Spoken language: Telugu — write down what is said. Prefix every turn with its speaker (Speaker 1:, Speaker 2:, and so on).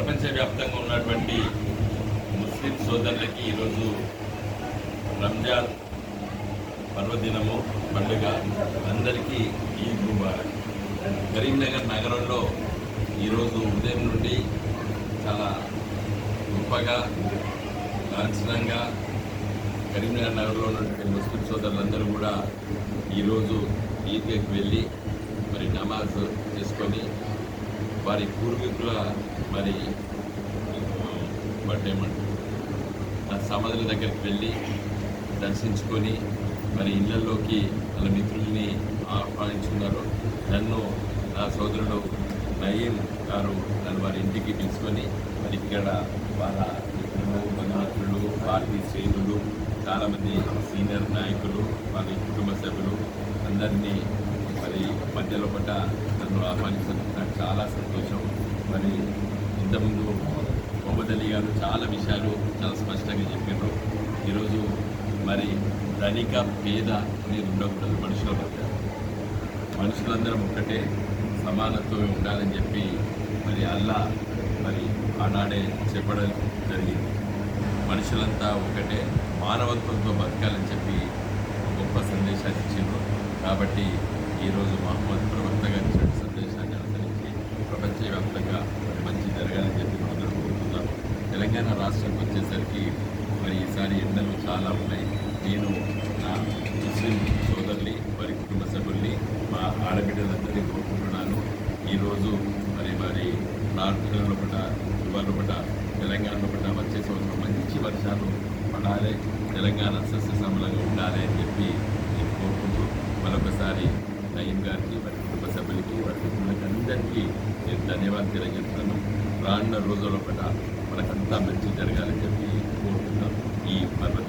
Speaker 1: ప్రపంచవ్యాప్తంగా ఉన్నటువంటి ముస్లిం సోదరులకి ఈరోజు రంజాన్ పర్వదినము పండుగ. అందరికీ ఈద్ ముబారక్. కరీంనగర్ నగరంలో ఈరోజు ఉదయం నుండి చాలా గొప్పగా లాంఛనంగా కరీంనగర్ నగరంలో ఉన్నటువంటి ముస్లిం సోదరులందరూ కూడా ఈరోజు ఈద్కి వెళ్ళి మరి నమాజ్ చేసుకొని వారి పూర్వీకుల మరి బర్త్డే ఆ సమాధుల దగ్గరికి వెళ్ళి దర్శించుకొని మరి ఇళ్ళలోకి వాళ్ళ మిత్రుల్ని ఆహ్వానించుకున్నారు. నన్ను నా సోదరుడు నయీం గారు నన్ను వారి ఇంటికి పిలుచుకొని మరి ఇక్కడ వాళ్ళ మిత్రులు బంధుమిత్రులు పార్టీ శ్రేణులు చాలామంది సీనియర్ నాయకులు వారి కుటుంబ సభ్యులు అందరినీ మరి మధ్యలో పడ్డ నన్ను ఆహ్వానించడం నాకు చాలా సంతోషం. మరి ఇంతకుముందు మొహమ్మద్ అలీ గారు చాలా విషయాలు చాలా స్పష్టంగా చెప్పారు. ఈరోజు మరి ధనిక పేద అనేది ఉండకూడదు మనుషుల మధ్య మనుషులందరం ఒక్కటే సమానత్వం ఉండాలని చెప్పి మరి అల్లా మరి ఆనాడే చెప్పడం జరిగింది. మనుషులంతా ఒకటే మానవత్వంతో బతకాలని చెప్పి గొప్ప సందేశాన్ని ఇచ్చిండ్రు. కాబట్టి ఈరోజు మహమ్మద్ ప్రవక్త గారి ఇచ్చిన సందేశాన్ని అనుసరించి ప్రపంచవ్యాప్తంగా మంచి జరగాలని చెప్పి అందరూ కోరుతున్నాం తెలంగాణ రాష్ట్రం వచ్చేసరికి మరి ఈసారి ఎండలు చాలా ఉన్నాయి. నేను నా ముస్లిం సోదరుని వారి కుటుంబ సభ్యుల్ని మా ఆడబిడ్డలందరినీ కోరుకుంటున్నాను. ఈరోజు మరి మరి ప్రార్థనలో పట ఇవాళ పట తెలంగాణలో పట వచ్చే సంవత్సరం మంచి వర్షాలు పడాలి. తెలంగాణ సస్యశ్యామలంగా ఉండాలి అని చెప్పి నేను కోరుకుంటూ మరొకసారి సీఎం గారికి వారి కుటుంబ సభ్యులకి వారి కుటుంబానికి అందరికీ నేను ధన్యవాదాలు తెలియజేస్తున్నాను. రానున్న రోజుల పట్ల మనకంతా మంచి జరగాలని చెప్పి కోరుతున్నాను ఈ మన